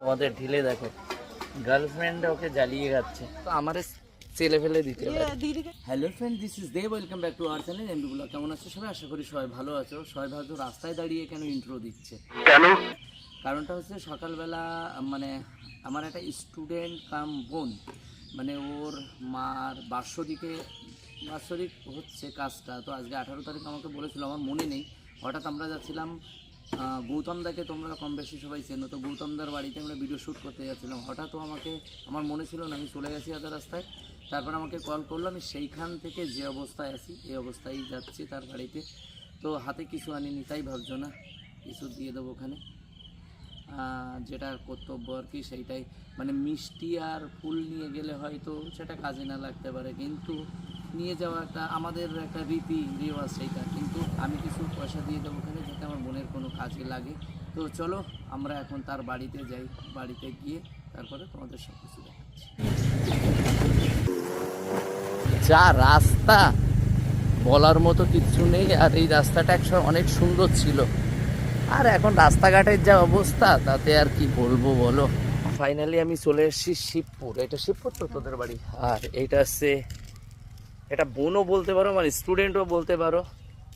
তোমাদের ঢিলে দেখো। গার্লফ্রেন্ড ওকে জ্বালিয়ে যাচ্ছে তো আমার ছেলে ফেলে দিতে hello friend this is the welcome back to our channel MB vlog কেমন আছো সবাই? আশা করি সবাই ভালো আছো। সবাই ভালো রাস্তায় দাঁড়িয়ে কেন ইন্ট্রো দিচ্ছে? কেন? কারণটা হচ্ছে সকালবেলা মানে আমার একটা স্টুডেন্ট কাম বোন মানে ওর মার বাৎসরিকে বাৎসরিক হচ্ছে কাজটা। তো আজকে আঠারো তারিখ আমাকে বলেছিল আমার মনে নেই। হঠাৎ আমরা যাচ্ছিলাম গৌতমদাকে তোমরা কম বেশি সবাই চেনো। তো গৌতমদার বাড়িতে আমরা ভিডিও শ্যুট করতে যাচ্ছিলাম। হঠাৎ আমাকে, আমার মনে ছিল না, আমি চলে গেছি আধা রাস্তায়। তারপর আমাকে কল করল, আমি সেইখান থেকে যে অবস্থায় আছি, এই অবস্থায় যাচ্ছি তার বাড়িতে। তো হাতে কিছু আনিনি, তাই ভাবছ না? কিছু দিয়ে দেবো ওখানে। যেটা কর্তব্য আর কি, সেইটাই। মানে মিষ্টি আর ফুল নিয়ে গেলে হয়তো সেটা কাজে না লাগতে পারে, কিন্তু নিয়ে যাওয়া একটা আমাদের একটা রীতি রেওয়াজ সেইটা। কিন্তু আমি কিছু পয়সা দিয়ে দেবো ওখানে যাতে আমার বোনের কোনো কাজে লাগে। তো চলো আমরা এখন তার বাড়িতে যাই। বাড়িতে গিয়ে তারপরে তোমাদের সব কিছু দেখাচ্ছি। যা রাস্তা বলার মতো কিছু নেই। আর এই রাস্তাটা একসময় অনেক সুন্দর ছিল। আর এখন রাস্তাঘাটের যা অবস্থা তাতে আর কি বলব বলো? ফাইনালি আমি চলে এসেছি শিবপুর। এটা শিবপুর তো তোদের বাড়ি? আর এইটা হচ্ছে এটা বোনও বলতে পারো মানে স্টুডেন্টও বলতে পারো।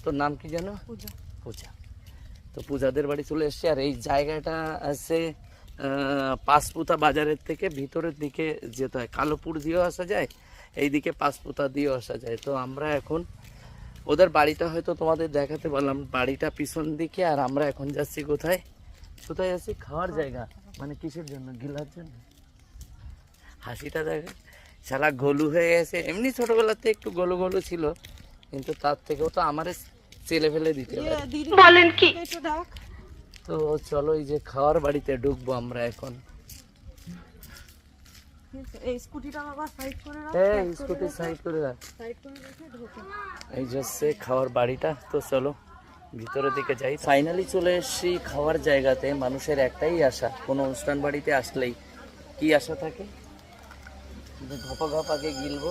তোর নাম কি জানো পূজা। পূজা। তো পূজাদের বাড়ি চলে এসছে আর এই জায়গাটা আছে পাঁচপুতা বাজারের থেকে ভিতরের দিকে যেতে হয়। কালোপুর দিয়েও আসা যায় এইদিকে পাঁচপুতা দিয়েও আসা যায়। তো আমরা এখন ওদের বাড়িটা হয়তো তোমাদের দেখাতে পারলাম বাড়িটা পিছন দিকে আর আমরা এখন যাচ্ছি কোথায়? কোথায় যাচ্ছি? খাওয়ার জায়গা। মানে কিসের জন্য? গিলার জন্য? হাসিটা দেখে সারা গলু হয়ে গেছে। এমনি ছোটবেলাতে একটু গলু গলু ছিল কিন্তু তার থেকেও তো আমার ছেলে ফেলে দিতে বলেন কি? তো চলো এই যে খাওয়ার বাড়িতে ঢুকবো আমরা এখন। এই স্কুটিটা বাবা সাইড করে রাখ এই স্কুটি সাইড রাখ। সাইড করে রেখে ঢোকে। এই যে খাওয়ার বাড়িটা তো চলো ভিতরের দিকে যাই। ফাইনালি চলে এসেছি খাওয়ার জায়গাতে মানুষের একটাই আশা কোনো অনুষ্ঠান বাড়িতে আসলেই। কি আশা থাকে? ঘপ আগে গিলবো,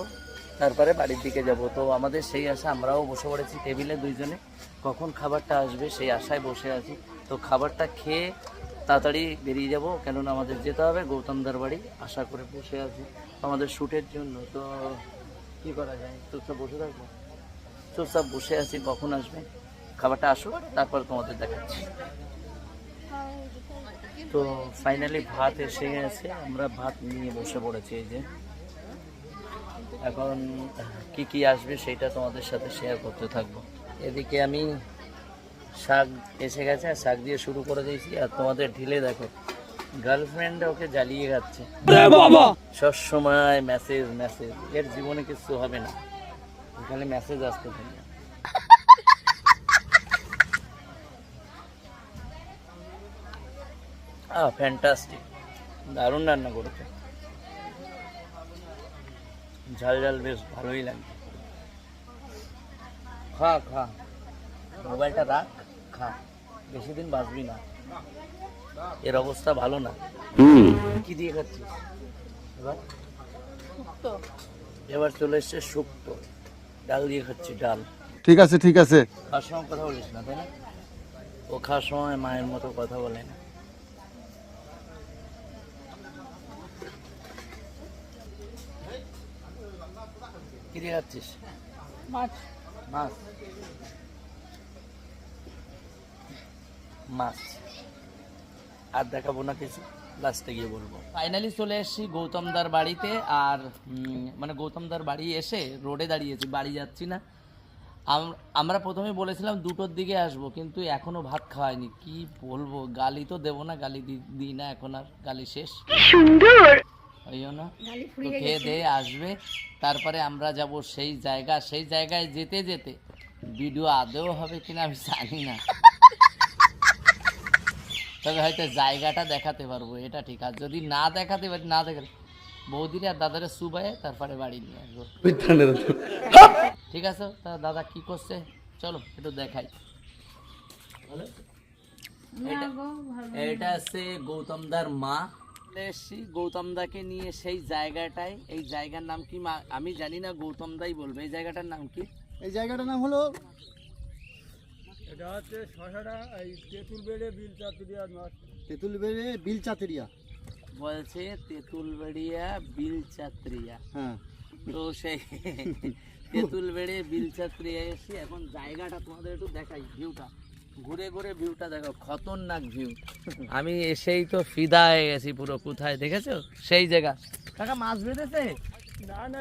তারপরে বাড়ির দিকে যাব। তো আমাদের সেই আশা, আমরাও বসে পড়েছি টেবিলে দুইজনে। কখন খাবারটা আসবে সেই আশায় বসে আছি। তো খাবারটা খেয়ে তাড়াতাড়ি বেরিয়ে যাব, কেননা আমাদের যেতে হবে গৌতমদার বাড়ি। আশা করে বসে আছি আমাদের শ্যুটের জন্য। তো কি করা যায়? চুপচাপ বসে থাকব? চুপচাপ বসে আছি, কখন আসবে? খাবারটা আসুক, তারপর তোমাদের দেখাচ্ছি। তো ফাইনালি ভাত এসে গেছে, আমরা ভাত নিয়ে বসে পড়েছি এই যে। এখন কি কি আসবে সেটা তোমাদের সাথে শেয়ার করতে থাকব। এদিকে আমি শাক এসে গেছে আর শাক দিয়ে শুরু করে দিয়েছি। আর তোমাদের ঢিলে দেখো গার্লফ্রেন্ড ওকে জ্বালিয়ে যাচ্ছে সবসময় মেসেজ মেসেজ এর জীবনে কিছু হবে না। খালি মেসেজ আসতে থাকে। আহ ফ্যান্টাস্টিক দারুণ রান্না করেছে। ঝাল ঝাল বেশ ভালোই লাগে। খা খা। মোবাইলটা রাখ খা। বেশি দিন বাঁচবি না। এর অবস্থা ভালো না। কি দিয়ে খাচ্ছিস? এবার? তো এবার চলে এসছে শুক্তো। ডাল দিয়ে খাচ্ছি ডাল। ঠিক আছে ঠিক আছে। খাওয়ার সময় কথা বলিস না তাই না? ও খাওয়ার সময় মায়ের মতো কথা বলে না। কি দিয়ে খাচ্ছিস মাছ। মাছ? মাছ। আর দেখাবো না কিছু লাস্টে গিয়ে বলব। ফাইনালি চলে এসেছি গৌতমদার বাড়িতে আর মানে গৌতমদার বাড়ি এসে রোডে দাঁড়িয়েছি বাড়ি যাচ্ছি না। আমরা প্রথমে বলেছিলাম দুটোর দিকে আসব কিন্তু এখনও ভাত খাওয়াইনি। কি বলব গালি তো দেবো না গালি দি- দিই না এখন আর গালি শেষ। ওই জন্য তো খেয়ে দিয়ে আসবে। তারপরে আমরা যাব সেই জায়গা সেই জায়গায় যেতে যেতে ভিডিও আদৌ হবে কিনা আমি জানি না। তবে হয়তো জায়গাটা দেখাতে পারব এটা ঠিক। আর যদি না দেখাতে পারি না দেখাতে বৌদিরে আর দাদারে সুবাই তারপরে বাড়ি নিয়ে আসব। ঠিক আছে? তা দাদা কি করছে? চলো একটু দেখাই। এটা এটা আছে গৌতমদার মা। এসছি গৌতমদাকে নিয়ে সেই জায়গাটায়। এই জায়গার নাম কি মা? আমি জানি না গৌতমদাই বলবে। এই জায়গাটার নাম কি? এই জায়গাটার নাম হলো এটা হচ্ছে শশাটা এই তেঁতুল বেড়ে বিল তেঁতুল বেড়ে বিল চাতেরিয়া বলছে তেঁতুলবেড়িয়া বিলচাত্রিয়া। হ্যাঁ। তো সেই তেঁতুলবেড়ে বিলচাত্রিয়া এসে এখন জায়গাটা তোমাদের একটু দেখাই ভিউটা ঘুরে ঘুরে ভিউটা দেখো খতরনাক ভিউ আমি এসেই তো ফিদা হয়ে গেছি পুরো কোথায় দেখেছ? সেই জায়গা। কাকা মাছ বেঁধেছে? না না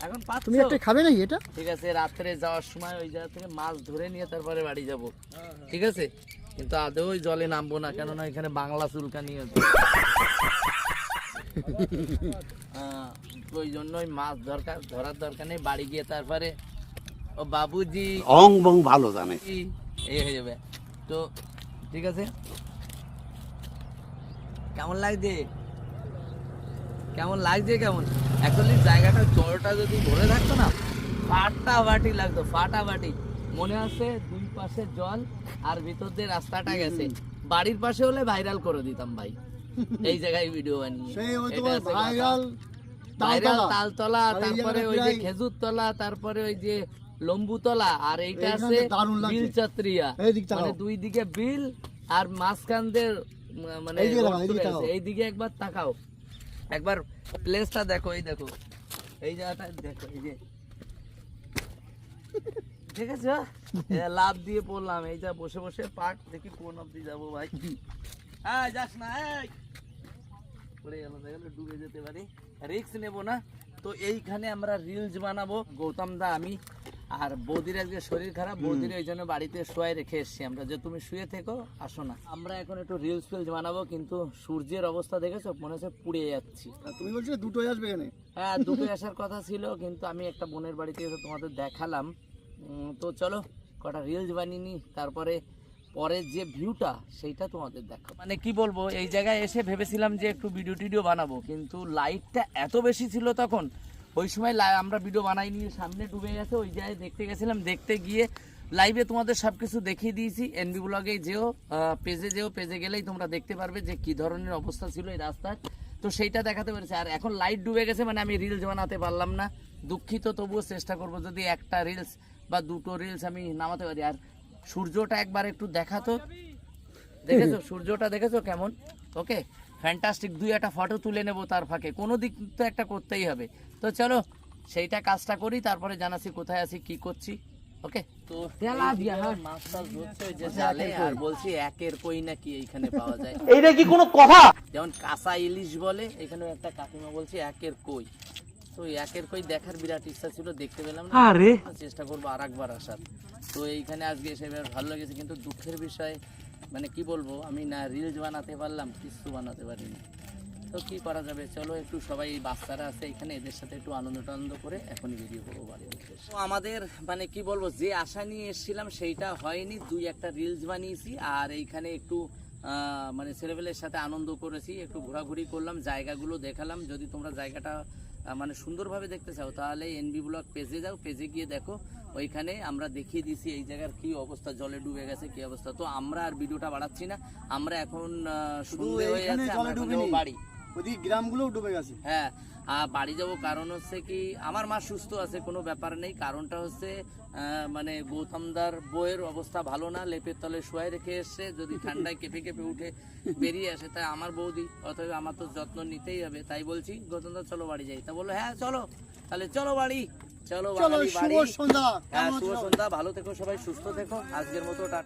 এখন পাচ্ছ। তুমি একটা খাবে নাকি এটা? ঠিক আছে রাত্রে যাওয়ার সময় ওই জায়গা থেকে মাছ ধরে নিয়ে তারপরে বাড়ি যাব। ঠিক আছে? কিন্তু আদৌ ওই জলে নামবো না কেননা এখানে বাংলা চুলকানি আছে আহ, ওই জন্যই মাছ দরকার ধরার দরকার নেই। বাড়ি গিয়ে তারপরে ও বাবুজি। অং বং ভালো জানে। এই হয়ে যাবে। তো ঠিক আছে? কেমন লাগছে? কেমন লাগছে কেমন? অ্যাকচুয়ালি জায়গাটা জলটা যদি ধরে থাকতো না ফাটাফাটি লাগতো ফাটাফাটি। মনে আছে দুই পাশে জল আর ভিতর দিয়ে রাস্তাটা গেছে। বাড়ির পাশে হলে ভাইরাল করে দিতাম ভাই। এই জায়গায় ভিডিও বানিয়ে। ভাইরাল তালতলা। তারপরে ওই যে খেজুর তলা তারপরে ওই যে লম্বুতলা আর এইটা আছে দারুণ লাগছে। বিলচাত্রিয়া মানে দুই দিকে বিল আর মাঝখান দিয়ে মানে এই দিকে তাকাও, রোড এই দিকে চলে তাকাও। গেছে। এই দিকে একবার তাকাও। একবার প্লেসটা দেখো এই দেখো। এই জায়গাটা দেখো এই যে। ঠিক আছে লাভ দিয়ে পড়লাম এই যা বসে বসে পাট দেখি কোন অব্দি যাব ভাই। হ্যাঁ যাস না গেল ডুবে যেতে পারি। রিস্ক নেব না। তো এইখানে আমরা রিলস বানাবো। গৌতম দা আমি আর বৌদির আজকে শরীর খারাপ বৌদির ওই জন্য বাড়িতে শোয়াই রেখে এসছি আমরা। যে তুমি শুয়ে থেকো আসো না। আমরা এখন একটু রিলস ফিলস বানাবো কিন্তু সূর্যের অবস্থা দেখেছ? মনে হচ্ছে পুড়ে যাচ্ছি। তুমি বলছো দুটোই আসবে এখানে। হ্যাঁ দুপুরে আসার কথা ছিল কিন্তু আমি একটা বোনের বাড়িতে এসে তোমাদের দেখালাম। তো চলো কটা রিলস বানিয়ে নি তারপরে পরের যে ভিউটা সেইটা তোমাদের দেখো মানে কি বলব এই জায়গায় এসে ভেবেছিলাম যে একটু ভিডিও টিডিও বানাবো কিন্তু লাইটটা এত বেশি ছিল তখন ওই সময় আমরা ভিডিও বানাই নিয়ে সামনে ডুবে গেছে, ওই জায়গায় দেখতে গেছিলাম, দেখতে গিয়ে লাইভে তোমাদের সব কিছু দেখিয়ে দিয়েছি। এনবি ব্লগে যেও পেজে যেও পেজে গেলেই তোমরা দেখতে পারবে যে কি ধরনের অবস্থা ছিল এই রাস্তার তো সেইটা দেখাতে পেরেছে। আর এখন লাইট ডুবে গেছে মানে আমি রিলস বানাতে পারলাম না। দুঃখিত, তবুও চেষ্টা করব যদি একটা রিলস বা দুটো রিলস আমি নামাতে পারি। আর সূর্যটা একবার একটু দেখাতো। দেখেছ? সূর্যটা দেখেছ কেমন? ওকে ফ্যান্টাস্টিক দুই একটা ফটো তুলে নেব তার ফাঁকে। কোনো দিক তো একটা করতেই হবে। তো চলো সেইটা কাজটা করি তারপরে জানাচ্ছি কোথায় আছি কি করছি ওকে তো হ্যাঁ। মাছ টাছ ধরছে ওই যে জালে আর বলছি একের কই নাকি এইখানে পাওয়া যায়। এইটা কি কোনো কথা? যেমন কাঁচা ইলিশ বলে এখানে একটা কাকিমা বলছে একের কই। তো একের কই দেখার বিরাট ইচ্ছা ছিল দেখতে পেলাম না। আরে। চেষ্টা করব আর একবার আসার। তো এইখানে আজকে এসে ভালো লেগেছে কিন্তু দুঃখের বিষয় মানে কি বলব, আমি না রিলস বানাতে পারলাম কিছু বানাতে পারিনি। তো কি করা যাবে? চলো একটু সবাই বাচ্চারা আছে এখানে, এদের সাথে একটু আনন্দ টানন্দ করে এখনই বেরিয়ে পড়ব বাড়ির আমাদের মানে কি বলব, যে আশা নিয়ে এসেছিলাম সেইটা হয়নি। দুই একটা রিলস বানিয়েছি, আর এইখানে একটু মানে ছেলেপেলের সাথে আনন্দ করেছি, একটু ঘোরাঘুরি করলাম, জায়গাগুলো দেখালাম। যদি তোমরা জায়গাটা মানে সুন্দরভাবে দেখতে চাও, তাহলে এনবি ব্লগ পেজে যাও পেজে গিয়ে দেখো। ওইখানে আমরা দেখিয়ে দিছি এই জায়গার কি অবস্থা জলে ডুবে গেছে কি অবস্থা। তো আমরা আর ভিডিওটা বাড়াচ্ছি না। আমরা এখন আহ, সন্ধে হয়ে যাচ্ছে বাড়ি। ওদিকে গ্রামগুলোও ডুবে গেছে। হ্যাঁ বাড়ি যাব কারণ হচ্ছে কি আমার মা সুস্থ আছে কোনো ব্যাপার নেই। কারণটা হচ্ছে মানে গৌতমদার বইয়ের অবস্থা ভালো না লেপের তলে শোয়াই রেখে এসছে। যদি ঠান্ডায় কেঁপে কেঁপে উঠে বেরিয়ে আসে তাই আমার বৌদি অতএব আমার তো যত্ন নিতেই হবে। তাই বলছি গৌতমদা চলো বাড়ি যাই। তা বলল হ্যাঁ চলো। তাহলে চলো বাড়ি। চলো শুভ সন্ধ্যা। হ্যাঁ শুভ সন্ধ্যা ভালো থেকো সবাই সুস্থ থেকো। আজকের মতো